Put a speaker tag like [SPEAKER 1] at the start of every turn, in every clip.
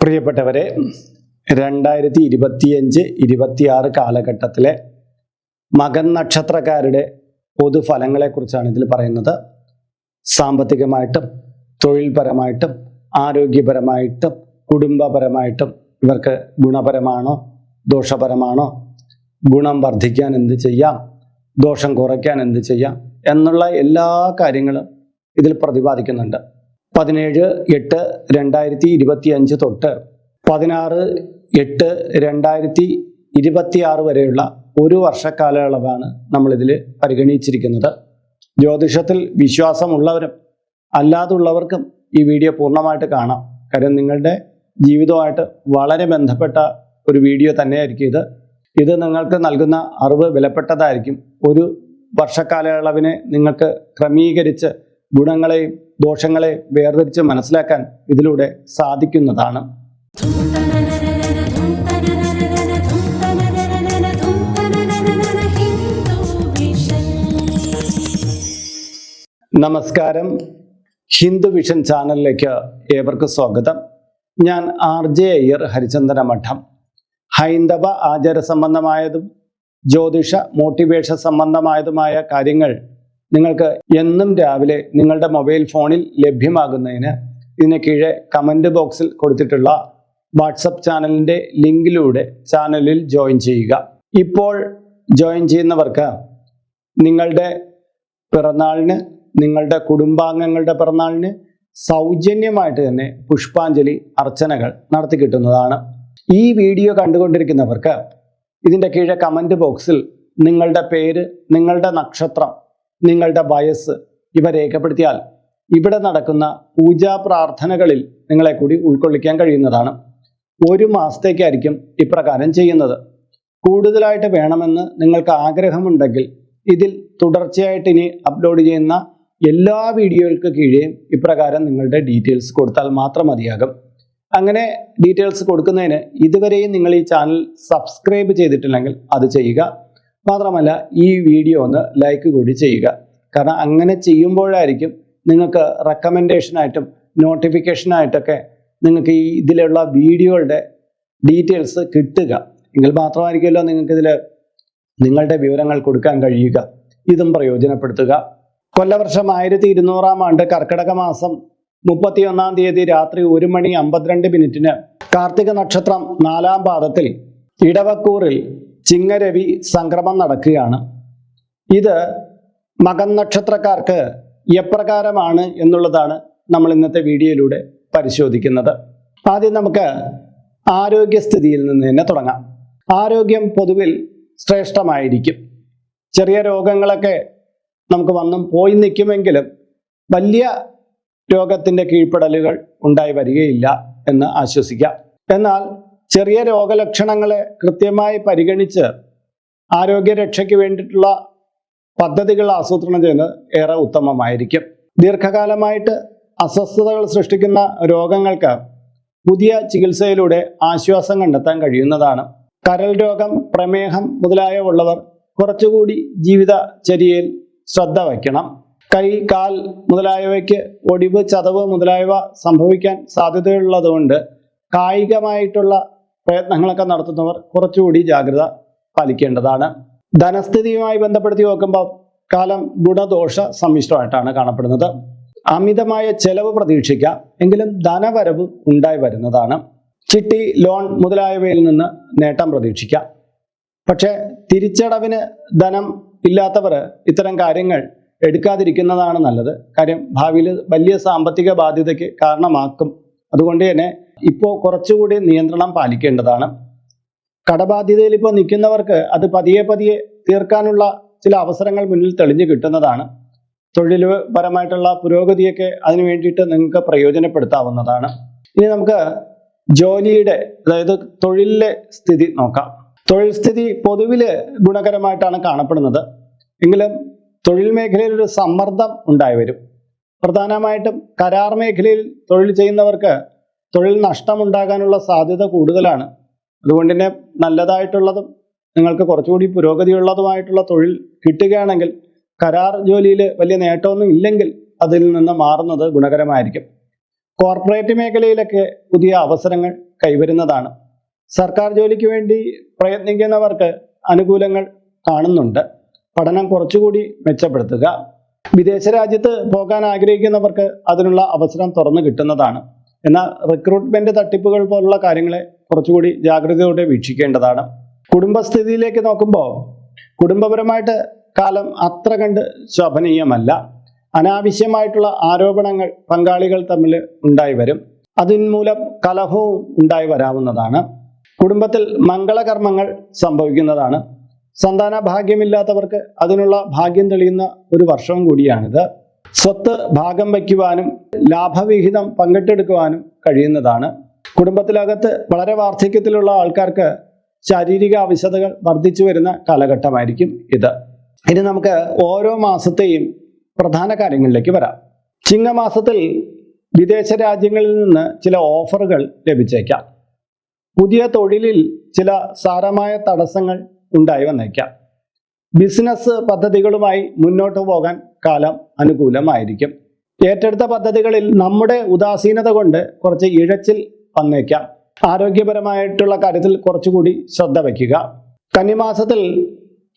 [SPEAKER 1] പ്രിയപ്പെട്ടവരെ രണ്ടായിരത്തി ഇരുപത്തിയഞ്ച് ഇരുപത്തിയാറ് കാലഘട്ടത്തിലെ മകൻ നക്ഷത്രക്കാരുടെ പൊതുഫലങ്ങളെക്കുറിച്ചാണ് ഇതിൽ പറയുന്നത്. സാമ്പത്തികമായിട്ടും തൊഴിൽപരമായിട്ടും ആരോഗ്യപരമായിട്ടും കുടുംബപരമായിട്ടും ഇവർക്ക് ഗുണപരമാണോ ദോഷപരമാണോ ഗുണം വർദ്ധിക്കാൻ എന്ത് ചെയ്യാം ദോഷം കുറയ്ക്കാൻ എന്ത് ചെയ്യാം എന്നുള്ള എല്ലാ കാര്യങ്ങളും ഇതിൽ പ്രതിപാദിക്കുന്നുണ്ട്. പതിനേഴ് എട്ട് രണ്ടായിരത്തി ഇരുപത്തി അഞ്ച് തൊട്ട് പതിനാറ് എട്ട് രണ്ടായിരത്തി ഇരുപത്തി ആറ് വരെയുള്ള ഒരു വർഷക്കാലയളവാണ് നമ്മളിതിൽ പരിഗണിച്ചിരിക്കുന്നത്. ജ്യോതിഷത്തിൽ വിശ്വാസമുള്ളവരും അല്ലാതുള്ളവർക്കും ഈ വീഡിയോ പൂർണമായിട്ട് കാണാം. കാര്യം നിങ്ങളുടെ ജീവിതവുമായിട്ട് വളരെ ബന്ധപ്പെട്ട ഒരു വീഡിയോ തന്നെയായിരിക്കും ഇത്. ഇത് നിങ്ങൾക്ക് നൽകുന്ന അറിവ് വിലപ്പെട്ടതായിരിക്കും. ഒരു വർഷക്കാലയളവിനെ നിങ്ങൾക്ക് ക്രമീകരിച്ച് ഗുണങ്ങളെയും ദോഷങ്ങളെ വേർതിരിച്ച് മനസ്സിലാക്കാൻ ഇതിലൂടെ സാധിക്കുന്നതാണ്. നമസ്കാരം. ഹിന്ദു വിഷൻ ചാനലിലേക്ക് ഏവർക്കും സ്വാഗതം. ഞാൻ ആർ ജെ അയ്യർ ഹരിചന്ദന മഠം. ഹൈന്ദവ ആചാര സംബന്ധമായതും ജ്യോതിഷ മോട്ടിവേഷൻ സംബന്ധമായതുമായ കാര്യങ്ങൾ നിങ്ങൾക്ക് എന്നും രാവിലെ നിങ്ങളുടെ മൊബൈൽ ഫോണിൽ ലഭ്യമാകുന്നതിന് ഇതിന് കീഴെ കമന്റ് ബോക്സിൽ കൊടുത്തിട്ടുള്ള വാട്സപ്പ് ചാനലിന്റെ ലിങ്കിലൂടെ ചാനലിൽ ജോയിൻ ചെയ്യുക. ഇപ്പോൾ ജോയിൻ ചെയ്യുന്നവർക്ക് നിങ്ങളുടെ പിറന്നാളിന് നിങ്ങളുടെ കുടുംബാംഗങ്ങളുടെ പിറന്നാളിന് സൗജന്യമായിട്ട് തന്നെ പുഷ്പാഞ്ജലി അർച്ചനകൾ നടത്തി കിട്ടുന്നതാണ്. ഈ വീഡിയോ കണ്ടുകൊണ്ടിരിക്കുന്നവർക്ക് ഇതിന്റെ കീഴെ കമന്റ് ബോക്സിൽ നിങ്ങളുടെ പേര് നിങ്ങളുടെ നക്ഷത്രം നിങ്ങളുടെ വയസ്സ് ഇവ രേഖപ്പെടുത്തിയാൽ ഇവിടെ നടക്കുന്ന പൂജാ പ്രാർത്ഥനകളിൽ നിങ്ങളെ കൂടി ഉൾക്കൊള്ളിക്കാൻ കഴിയുന്നതാണ്. ഒരു മാസത്തേക്കായിരിക്കും ഇപ്രകാരം ചെയ്യുന്നത്. കൂടുതലായിട്ട് വേണമെന്ന് നിങ്ങൾക്ക് ആഗ്രഹമുണ്ടെങ്കിൽ ഇതിൽ തുടർച്ചയായിട്ട് ഇനി അപ്ലോഡ് ചെയ്യുന്ന എല്ലാ വീഡിയോകൾക്ക് കീഴേയും ഇപ്രകാരം നിങ്ങളുടെ ഡീറ്റെയിൽസ് കൊടുത്താൽ മാത്രം മതിയാകും. അങ്ങനെ ഡീറ്റെയിൽസ് കൊടുക്കുന്നതിന് ഇതുവരെയും നിങ്ങൾ ഈ ചാനൽ സബ്സ്ക്രൈബ് ചെയ്തിട്ടില്ലെങ്കിൽ അത് ചെയ്യുക. മാത്രമല്ല ഈ വീഡിയോ ഒന്ന് ലൈക്ക് കൂടി ചെയ്യുക. കാരണം അങ്ങനെ ചെയ്യുമ്പോഴായിരിക്കും നിങ്ങൾക്ക് റെക്കമെൻഡേഷനായിട്ടും നോട്ടിഫിക്കേഷനായിട്ടൊക്കെ നിങ്ങൾക്ക് ഈ ഇതിലുള്ള വീഡിയോകളുടെ ഡീറ്റെയിൽസ് കിട്ടുക. എങ്കിൽ മാത്രമായിരിക്കുമല്ലോ നിങ്ങൾക്കിതിൽ നിങ്ങളുടെ വിവരങ്ങൾ കൊടുക്കാൻ കഴിയുക. ഇതും പ്രയോജനപ്പെടുത്തുക. കൊല്ലവർഷം ആയിരത്തി ഇരുന്നൂറാം ആണ്ട് കർക്കിടക മാസം മുപ്പത്തിയൊന്നാം തീയതി രാത്രി ഒരു മണി അമ്പത്തിരണ്ട് മിനിറ്റിന് കാർത്തിക നക്ഷത്രം നാലാം പാദത്തിൽ ഇടവക്കൂറിൽ ചിങ്ങരവി സംക്രമം നടക്കുകയാണ്. ഇത് മകൻ നക്ഷത്രക്കാർക്ക് എപ്രകാരമാണ് എന്നുള്ളതാണ് നമ്മൾ ഇന്നത്തെ വീഡിയോയിലൂടെ പരിശോധിക്കുന്നത്. ആദ്യം നമുക്ക് ആരോഗ്യസ്ഥിതിയിൽ നിന്ന് തന്നെ തുടങ്ങാം. ആരോഗ്യം പൊതുവിൽ ശ്രേഷ്ഠമായിരിക്കും. ചെറിയ രോഗങ്ങളൊക്കെ നമുക്ക് വന്നും പോയി നിൽക്കുമെങ്കിലും വലിയ രോഗത്തിന്റെ കീഴ്പ്പെടലുകൾ ഉണ്ടായി വരികയില്ല എന്ന് ആശ്വസിക്കാം. എന്നാൽ ചെറിയ രോഗലക്ഷണങ്ങളെ കൃത്യമായി പരിഗണിച്ച് ആരോഗ്യരക്ഷയ്ക്ക് വേണ്ടിയിട്ടുള്ള പദ്ധതികൾ ആസൂത്രണം ചെയ്യുന്നത് ഏറെ ഉത്തമമായിരിക്കും. ദീർഘകാലമായിട്ട് അസ്വസ്ഥതകൾ സൃഷ്ടിക്കുന്ന രോഗങ്ങൾക്ക് പുതിയ ചികിത്സയിലൂടെ ആശ്വാസം കണ്ടെത്താൻ കഴിയുന്നതാണ്. കരൾ രോഗം പ്രമേഹം മുതലായ ഉള്ളവർ കുറച്ചുകൂടി ജീവിതചര്യയിൽ ശ്രദ്ധ വയ്ക്കണം. കൈ കാൽ മുതലായവയ്ക്ക് ഒടിവ് ചതവ് മുതലായവ സംഭവിക്കാൻ സാധ്യതയുള്ളതുകൊണ്ട് കായികമായിട്ടുള്ള പ്രയത്നങ്ങളൊക്കെ നടത്തുന്നവർ കുറച്ചുകൂടി ജാഗ്രത പാലിക്കേണ്ടതാണ്. ധനസ്ഥിതിയുമായി ബന്ധപ്പെടുത്തി നോക്കുമ്പോൾ കാലം ഗുണദോഷ സമ്മിശ്രമായിട്ടാണ് കാണപ്പെടുന്നത്. അമിതമായ ചെലവ് പ്രതീക്ഷിക്കാം എങ്കിലും ധനവരവ് ഉണ്ടായി വരുന്നതാണ്. ചിട്ടി ലോൺ മുതലായവയിൽ നിന്ന് നേട്ടം പ്രതീക്ഷിക്കാം പക്ഷേ തിരിച്ചടവിന് ധനം ഇല്ലാത്തവർ ഇത്തരം കാര്യങ്ങൾ എടുക്കാതിരിക്കുന്നതാണ് നല്ലത്. കാര്യം ഭാവിയിൽ വലിയ സാമ്പത്തിക ബാധ്യതയ്ക്ക് കാരണമാക്കും. അതുകൊണ്ട് തന്നെ ഇപ്പോൾ കുറച്ചുകൂടി നിയന്ത്രണം പാലിക്കേണ്ടതാണ്. കടബാധ്യതയിൽ ഇപ്പോൾ നിൽക്കുന്നവർക്ക് അത് പതിയെ പതിയെ തീർക്കാനുള്ള ചില അവസരങ്ങൾ മുന്നിൽ തെളിഞ്ഞു കിട്ടുന്നതാണ്. തൊഴിൽപരമായിട്ടുള്ള പുരോഗതിയൊക്കെ അതിനു വേണ്ടിയിട്ട് നിങ്ങൾക്ക് പ്രയോജനപ്പെടുത്താവുന്നതാണ്. ഇനി നമുക്ക് ജോലിയുടെ അതായത് തൊഴിലിലെ സ്ഥിതി നോക്കാം. തൊഴിൽ സ്ഥിതി പൊതുവിൽ ഗുണകരമായിട്ടാണ് കാണപ്പെടുന്നത്. എങ്കിലും തൊഴിൽ മേഖലയിൽ ഒരു സമ്മർദ്ദം ഉണ്ടായി വരും. പ്രധാനമായിട്ടും കരാർ മേഖലയിൽ തൊഴിൽ ചെയ്യുന്നവർക്ക് തൊഴിൽ നഷ്ടമുണ്ടാകാനുള്ള സാധ്യത കൂടുതലാണ്. അതുകൊണ്ട് തന്നെ നല്ലതായിട്ടുള്ളതും നിങ്ങൾക്ക് കുറച്ചുകൂടി പുരോഗതിയുള്ളതുമായിട്ടുള്ള തൊഴിൽ കിട്ടുകയാണെങ്കിൽ കരാർ ജോലിയിൽ വലിയ നേട്ടമൊന്നും ഇല്ലെങ്കിൽ അതിൽ നിന്ന് മാറുന്നത് ഗുണകരമായിരിക്കും. കോർപ്പറേറ്റ് മേഖലയിലൊക്കെ പുതിയ അവസരങ്ങൾ കൈവരുന്നതാണ്. സർക്കാർ ജോലിക്ക് വേണ്ടി പ്രയത്നിക്കുന്നവർക്ക് അനുകൂലങ്ങൾ കാണുന്നുണ്ട്. പഠനം കുറച്ചുകൂടി മെച്ചപ്പെടുത്തുക. വിദേശ രാജ്യത്ത് പോകാൻ ആഗ്രഹിക്കുന്നവർക്ക് അതിനുള്ള അവസരം തുറന്നു കിട്ടുന്നതാണ്. എന്നാൽ റിക്രൂട്ട്മെന്റ് തട്ടിപ്പുകൾ പോലുള്ള കാര്യങ്ങളെ കുറച്ചുകൂടി ജാഗ്രതയോടെ വീക്ഷിക്കേണ്ടതാണ്. കുടുംബസ്ഥിതിയിലേക്ക് നോക്കുമ്പോൾ കുടുംബപരമായിട്ട് കാലം അത്ര കണ്ട് ശോഭനീയമല്ല. അനാവശ്യമായിട്ടുള്ള ആരോപണങ്ങൾ പങ്കാളികൾ തമ്മിൽ ഉണ്ടായി വരും. അതിന്മൂലം കലഹവും ഉണ്ടായി വരാവുന്നതാണ്. കുടുംബത്തിൽ മംഗളകർമ്മങ്ങൾ സംഭവിക്കുന്നതാണ്. സന്താന ഭാഗ്യമില്ലാത്തവർക്ക് അതിനുള്ള ഭാഗ്യം തെളിയുന്ന ഒരു വർഷവും കൂടിയാണിത്. സ്വത്ത് ഭാഗം വയ്ക്കുവാനും ലാഭവിഹിതം പങ്കിട്ടെടുക്കുവാനും കഴിയുന്നതാണ്. കുടുംബത്തിലകത്ത് വളരെ വാർദ്ധക്യത്തിലുള്ള ആൾക്കാർക്ക് ശാരീരിക ആവശ്യതകൾ വർദ്ധിച്ചു വരുന്ന കാലഘട്ടമായിരിക്കും ഇത്. ഇനി നമുക്ക് ഓരോ മാസത്തെയും പ്രധാന കാര്യങ്ങളിലേക്ക് വരാം. ചിങ്ങമാസത്തിൽ വിദേശ രാജ്യങ്ങളിൽ നിന്ന് ചില ഓഫറുകൾ ലഭിച്ചേക്കാം. പുതിയ തൊഴിലിൽ ചില സാരമായ തടസ്സങ്ങൾ ഉണ്ടായി വന്നേക്കാം. ബിസിനസ് പദ്ധതികളുമായി മുന്നോട്ട് പോകാൻ കാലം അനുകൂലമായിരിക്കും. ഏറ്റെടുത്ത പദ്ധതികളിൽ നമ്മുടെ ഉദാസീനത കൊണ്ട് കുറച്ച് ഇഴച്ചിൽ വന്നേക്കാം. ആരോഗ്യപരമായിട്ടുള്ള കാര്യത്തിൽ കുറച്ചുകൂടി ശ്രദ്ധ വയ്ക്കുക. കന്നിമാസത്തിൽ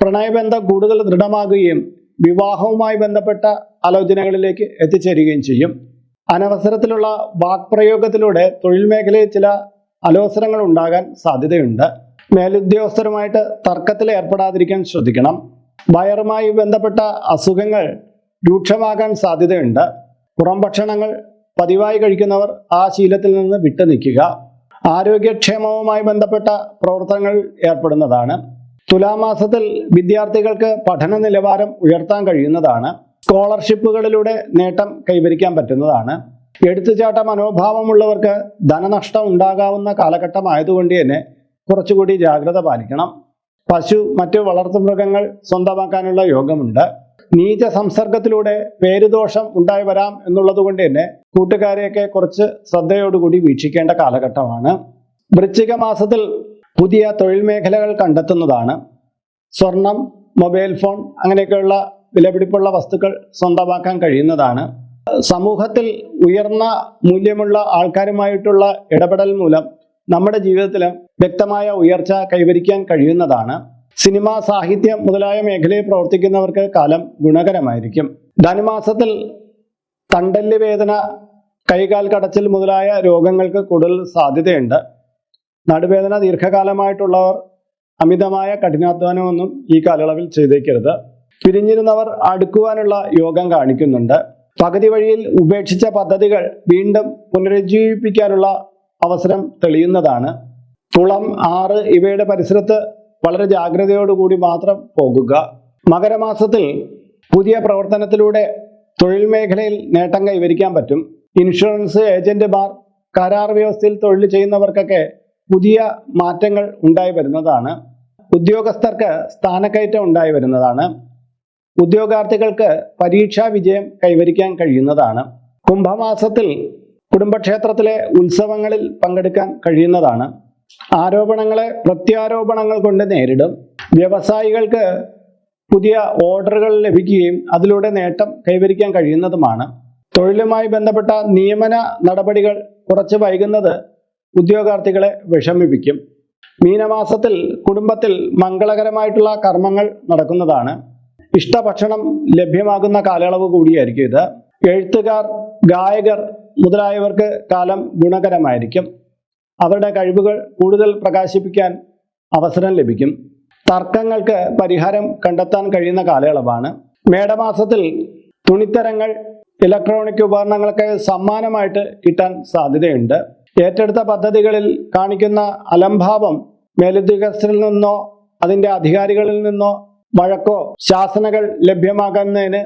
[SPEAKER 1] പ്രണയബന്ധം കൂടുതൽ ദൃഢമാകുകയും വിവാഹവുമായി ബന്ധപ്പെട്ട ആലോചനകളിലേക്ക് എത്തിച്ചേരുകയും ചെയ്യും. അനവസരത്തിലുള്ള വാക്പ്രയോഗത്തിലൂടെ തൊഴിൽ മേഖലയിൽ ചില അലോസരങ്ങൾ ഉണ്ടാകാൻ സാധ്യതയുണ്ട്. മേലുദ്യോഗസ്ഥരുമായിട്ട് തർക്കത്തിൽ ഏർപ്പെടാതിരിക്കാൻ ശ്രദ്ധിക്കണം. വയറുമായി ബന്ധപ്പെട്ട അസുഖങ്ങൾ രൂക്ഷമാകാൻ സാധ്യതയുണ്ട്. പുറം ഭക്ഷണങ്ങൾ പതിവായി കഴിക്കുന്നവർ ആ ശീലത്തിൽ നിന്ന് വിട്ടു നിൽക്കുക. ആരോഗ്യക്ഷേമവുമായി ബന്ധപ്പെട്ട പ്രവർത്തനങ്ങൾ ഏർപ്പെടുന്നതാണ്. തുലാമാസത്തിൽ വിദ്യാർത്ഥികൾക്ക് പഠന നിലവാരം ഉയർത്താൻ കഴിയുന്നതാണ്. സ്കോളർഷിപ്പുകളിലൂടെ നേട്ടം കൈവരിക്കാൻ പറ്റുന്നതാണ്. എടുത്തുചാട്ട മനോഭാവമുള്ളവർക്ക് ധനനഷ്ടം ഉണ്ടാകാവുന്ന കാലഘട്ടമായതുകൊണ്ട് തന്നെ കുറച്ചുകൂടി ജാഗ്രത പാലിക്കണം. പശു മറ്റു വളർത്തുമൃഗങ്ങൾ സ്വന്തമാക്കാനുള്ള യോഗമുണ്ട്. നീച സംസർഗത്തിലൂടെ പേരുദോഷം ഉണ്ടായി വരാം എന്നുള്ളത് കൊണ്ട് തന്നെ കൂട്ടുകാരെയൊക്കെ കുറച്ച് ശ്രദ്ധയോടുകൂടി വീക്ഷിക്കേണ്ട കാലഘട്ടമാണ്. വൃശ്ചിക മാസത്തിൽ പുതിയ തൊഴിൽ മേഖലകൾ കണ്ടെത്തുന്നതാണ്. സ്വർണം മൊബൈൽ ഫോൺ അങ്ങനെയൊക്കെയുള്ള വിലപിടിപ്പുള്ള വസ്തുക്കൾ സ്വന്തമാക്കാൻ കഴിയുന്നതാണ്. സമൂഹത്തിൽ ഉയർന്ന മൂല്യമുള്ള ആൾക്കാരുമായിട്ടുള്ള ഇടപെടൽ മൂലം നമ്മുടെ ജീവിതത്തിൽ വ്യക്തമായ ഉയർച്ച കൈവരിക്കാൻ കഴിയുന്നതാണ്. സിനിമ സാഹിത്യം മുതലായ മേഖലയിൽ പ്രവർത്തിക്കുന്നവർക്ക് കാലം ഗുണകരമായിരിക്കും. ധനുമാസത്തിൽ തണ്ടൽ വേദന കൈകാൽ കടച്ചിൽ മുതലായ രോഗങ്ങൾക്ക് കൂടുതൽ സാധ്യതയുണ്ട്. നടുവേദന ദീർഘകാലമായിട്ടുള്ളവർ അമിതമായ കഠിനാധ്വാനമൊന്നും ഈ കാലയളവിൽ ചെയ്തേക്കരുത്. പിരിഞ്ഞിരുന്നവർ അടുക്കുവാനുള്ള യോഗം കാണിക്കുന്നുണ്ട്. പകുതി വഴിയിൽ ഉപേക്ഷിച്ച പദ്ധതികൾ വീണ്ടും പുനരുജ്ജീവിപ്പിക്കാനുള്ള അവസരം തെളിയുന്നതാണ്. തുളം ആറ് ഇവയുടെ പരിസരത്ത് വളരെ ജാഗ്രതയോടുകൂടി മാത്രം പോകുക. മകരമാസത്തിൽ പുതിയ പ്രവർത്തനത്തിലൂടെ തൊഴിൽ മേഖലയിൽ നേട്ടം കൈവരിക്കാൻ പറ്റും. ഇൻഷുറൻസ് ഏജന്റുമാർ കരാർ വ്യവസ്ഥയിൽ തൊഴിൽ ചെയ്യുന്നവർക്കൊക്കെ പുതിയ മാറ്റങ്ങൾ ഉണ്ടായി വരുന്നതാണ്. ഉദ്യോഗസ്ഥർക്ക് സ്ഥാനക്കയറ്റം ഉണ്ടായി വരുന്നതാണ്. ഉദ്യോഗാർത്ഥികൾക്ക് പരീക്ഷാ വിജയം കൈവരിക്കാൻ കഴിയുന്നതാണ്. കുംഭമാസത്തിൽ കുടുംബക്ഷേത്രത്തിലെ ഉത്സവങ്ങളിൽ പങ്കെടുക്കാൻ കഴിയുന്നതാണ്. ആരോപണങ്ങളെ പ്രത്യാരോപണങ്ങൾ കൊണ്ട് നേരിടും. വ്യവസായികൾക്ക് പുതിയ ഓർഡറുകൾ ലഭിക്കുകയും അതിലൂടെ നേട്ടം കൈവരിക്കാൻ കഴിയുന്നതുമാണ്. തൊഴിലുമായി ബന്ധപ്പെട്ട നിയമന നടപടികൾ കുറച്ച് വൈകുന്നത് ഉദ്യോഗാർത്ഥികളെ വിഷമിപ്പിക്കും. മീനമാസത്തിൽ കുടുംബത്തിൽ മംഗളകരമായിട്ടുള്ള കർമ്മങ്ങൾ നടക്കുന്നതാണ്. ഇഷ്ടഭക്ഷണം ലഭ്യമാകുന്ന കാലയളവ് കൂടിയായിരിക്കും ഇത്. എഴുത്തുകാർ ഗായകർ മുതലായവർക്ക് കാലം ഗുണകരമായിരിക്കും. അവരുടെ കഴിവുകൾ കൂടുതൽ പ്രകാശിപ്പിക്കാൻ അവസരം ലഭിക്കും. തർക്കങ്ങൾക്ക് പരിഹാരം കണ്ടെത്താൻ കഴിയുന്ന കാലയളവാണ്. മേടമാസത്തിൽ തുണിത്തരങ്ങൾ ഇലക്ട്രോണിക് ഉപകരണങ്ങളൊക്കെ സമ്മാനമായിട്ട് കിട്ടാൻ സാധ്യതയുണ്ട്. ഏറ്റെടുത്ത പദ്ധതികളിൽ കാണിക്കുന്ന അലംഭാവം മേലുദ്യോഗസ്ഥരിൽ നിന്നോ അതിന്റെ അധികാരികളിൽ നിന്നോ വഴക്കോ ശാസനകൾ ലഭ്യമാകുന്നതിന്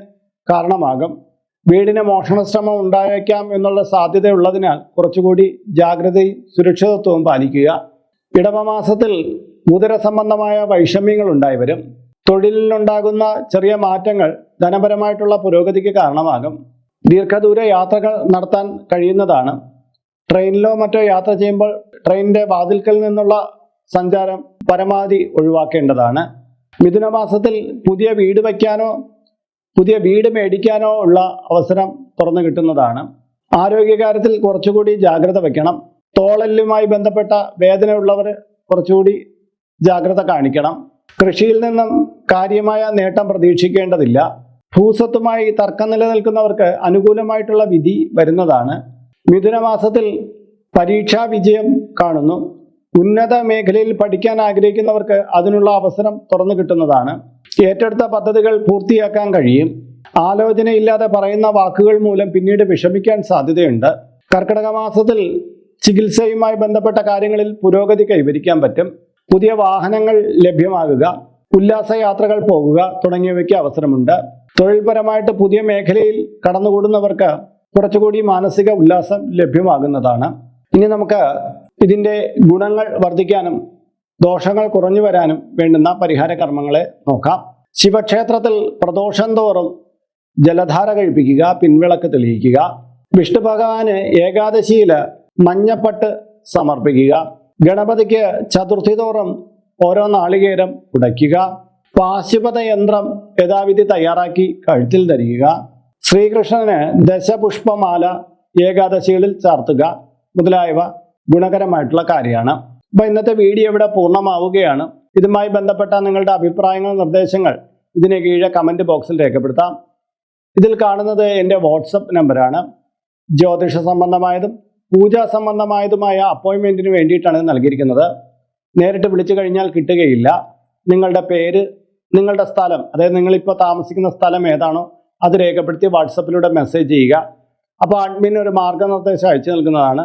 [SPEAKER 1] കാരണമാകും. വീടിന് മോഷണശ്രമം ഉണ്ടായേക്കാം എന്നുള്ള സാധ്യതയുള്ളതിനാൽ കുറച്ചുകൂടി ജാഗ്രതയും സുരക്ഷിതത്വവും പാലിക്കുക. ഇടവമാസത്തിൽ ഉദര സംബന്ധമായ വൈഷമ്യങ്ങൾ ഉണ്ടായി വരും തൊഴിലിനുണ്ടാകുന്ന ചെറിയ മാറ്റങ്ങൾ ധനപരമായിട്ടുള്ള പുരോഗതിക്ക് കാരണമാകും. ദീർഘദൂര യാത്രകൾ നടത്താൻ കഴിയുന്നതാണ്. ട്രെയിനിലോ മറ്റോ യാത്ര ചെയ്യുമ്പോൾ ട്രെയിനിന്റെ വാതിൽക്കൽ നിന്നുള്ള സഞ്ചാരം പരമാവധി ഒഴിവാക്കേണ്ടതാണ്. മിഥുനമാസത്തിൽ പുതിയ വീട് വയ്ക്കാനോ പുതിയ വീട് മേടിക്കാനോ ഉള്ള അവസരം തുറന്നു കിട്ടുന്നതാണ്. ആരോഗ്യകാര്യത്തിൽ കുറച്ചുകൂടി ജാഗ്രത വയ്ക്കണം തോളലുമായി ബന്ധപ്പെട്ട വേദനയുള്ളവർ കുറച്ചുകൂടി ജാഗ്രത കാണിക്കണം. കൃഷിയിൽ നിന്നും കാര്യമായ നേട്ടം പ്രതീക്ഷിക്കേണ്ടതില്ല. ഭൂസ്വത്തുമായി തർക്കം നിലനിൽക്കുന്നവർക്ക് അനുകൂലമായിട്ടുള്ള വിധി വരുന്നതാണ്. മിഥുനമാസത്തിൽ പരീക്ഷാ വിജയം കാണുന്നു. ഉന്നത മേഖലയിൽ പഠിക്കാൻ ആഗ്രഹിക്കുന്നവർക്ക് അതിനുള്ള അവസരം തുറന്നു കിട്ടുന്നതാണ്. ഏറ്റെടുത്ത പദ്ധതികൾ പൂർത്തിയാക്കാൻ കഴിയും. ആലോചനയില്ലാതെ പറയുന്ന വാക്കുകൾ മൂലം പിന്നീട് വിഷമിക്കാൻ സാധ്യതയുണ്ട്. കർക്കിടക മാസത്തിൽ ചികിത്സയുമായി ബന്ധപ്പെട്ട കാര്യങ്ങളിൽ പുരോഗതി കൈവരിക്കാൻ പറ്റും. പുതിയ വാഹനങ്ങൾ ലഭ്യമാകുക ഉല്ലാസയാത്രകൾ പോകുക തുടങ്ങിയവയ്ക്ക് അവസരമുണ്ട്. തൊഴിൽപരമായിട്ട് പുതിയ മേഖലയിൽ കടന്നുകൂടുന്നവർക്ക് കുറച്ചുകൂടി മാനസിക ഉല്ലാസം ലഭ്യമാകുന്നതാണ്. ഇനി നമുക്ക് ഇതിന്റെ ഗുണങ്ങൾ വർദ്ധിക്കാനും ദോഷങ്ങൾ കുറഞ്ഞു വരാനും വേണ്ടുന്ന പരിഹാര കർമ്മങ്ങളെ നോക്കാം. ശിവക്ഷേത്രത്തിൽ പ്രദോഷം തോറും ജലധാര കഴിപ്പിക്കുക പിൻവിളക്ക് തെളിയിക്കുക വിഷ്ണു ഭഗവാന് ഏകാദശിയിൽ മഞ്ഞപ്പട്ട് സമർപ്പിക്കുക ഗണപതിക്ക് ചതുർത്ഥി തോറും ഓരോ നാളികേരം ഉടയ്ക്കുക പാശുപത യന്ത്രം യഥാവിധി തയ്യാറാക്കി കഴുത്തിൽ ധരിക്കുക ശ്രീകൃഷ്ണന് ദശപുഷ്പമാല ഏകാദശികളിൽ ചാർത്തുക മുതലായവ ഗുണകരമായിട്ടുള്ള കാര്യമാണ്. അപ്പൊ ഇന്നത്തെ വീഡിയോ ഇവിടെ പൂർണമാവുകയാണ്. ഇതുമായി ബന്ധപ്പെട്ട നിങ്ങളുടെ അഭിപ്രായങ്ങൾ നിർദ്ദേശങ്ങൾ ഇതിന് കീഴെ കമന്റ് ബോക്സിൽ രേഖപ്പെടുത്താം. ഇതിൽ കാണുന്നത് എന്റെ വാട്സപ്പ് നമ്പറാണ്. ജ്യോതിഷ സംബന്ധമായതും പൂജാ സംബന്ധമായതുമായ അപ്പോയിൻമെന്റിന് വേണ്ടിയിട്ടാണ് നൽകിയിരിക്കുന്നത്. നേരിട്ട് വിളിച്ചു കഴിഞ്ഞാൽ കിട്ടുകയില്ല. നിങ്ങളുടെ പേര് നിങ്ങളുടെ സ്ഥലം അതായത് നിങ്ങളിപ്പോൾ താമസിക്കുന്ന സ്ഥലം ഏതാണോ അത് രേഖപ്പെടുത്തി വാട്സപ്പിലൂടെ മെസ്സേജ് ചെയ്യുക. അപ്പോൾ അഡ്മിൻ ഒരു മാർഗനിർദ്ദേശം അയച്ചു നൽകുന്നതാണ്.